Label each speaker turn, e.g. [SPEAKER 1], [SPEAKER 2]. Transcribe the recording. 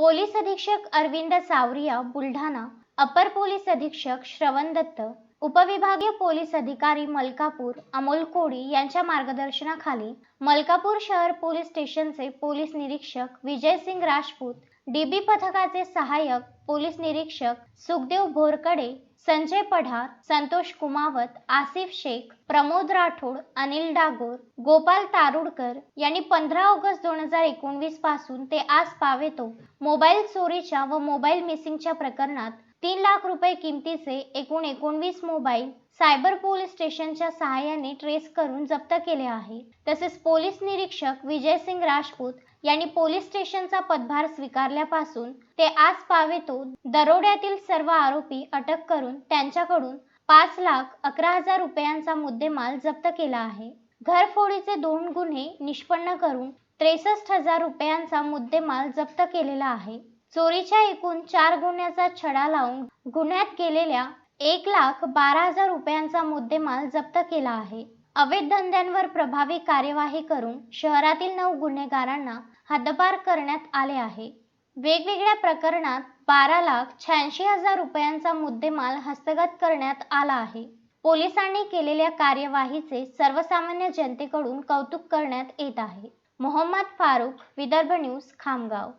[SPEAKER 1] Police अधीक्षक अरविंद सावरिया बुलढाणा अपर police अधीक्षक श्रवण दत्त उपविभागीय पोलीस अधिकारी मलकापूर अमोल कोडी यांच्या मार्गदर्शनाखाली मलकापूर शहर पोलीस स्टेशनचे पोलीस निरीक्षक विजयसिंग राजपूत डीबी पथकाचे सहाय्यक पोलीस निरीक्षक सुखदेव भोरकडे संजय पढार संतोष कुमावत आसिफ शेख प्रमोद राठोड अनिल डागोर गोपाल तारुडकर यांनी पंधरा ऑगस्ट दोन हजार एकोणवीसपासून ते आज पावेतो मोबाईल चोरीच्या व मोबाईल मिसिंगच्या प्रकरणात तीन लाख रुपये किमतीचे एकूण एकोणवीस मोबाईल सायबर पोलीस स्टेशनच्या सहाय्याने ट्रेस करून जप्त केले आहे तसेच पोलीस निरीक्षक विजयसिंग राजपूत यांनी पोलीस स्टेशनचा पदभार स्वीकारल्यापासून ते आज पावेतो दरोड्यातील सर्व आरोपी अटक करून त्यांच्याकडून पाच लाख अकरा हजार रुपयांचा मुद्देमाल जप्त केला आहे. घरफोडीचे दोन गुन्हे निष्पन्न करून त्रेसष्ट हजार रुपयांचा मुद्देमाल जप्त केलेला आहे. चोरीच्या एकूण चार गुन्ह्याचा छडा लावून गुन्ह्यात केलेल्या एक लाख बारा हजार रुपयांचा मुद्देमाल जप्त केला आहे. अवैध धंद्यांवर प्रभावी कार्यवाही करून शहरातील नऊ गुन्हेगारांना हद्दपार करण्यात आले आहे. वेगवेगळ्या प्रकरणात बारा लाख शहाऐंशी हजार रुपयांचा मुद्देमाल हस्तगत करण्यात आला आहे. पोलिसांनी केलेल्या कार्यवाहीचे सर्वसामान्य जनतेकडून कौतुक करण्यात येत आहे. मोहम्मद फारूक विदर्भ न्यूज खामगाव.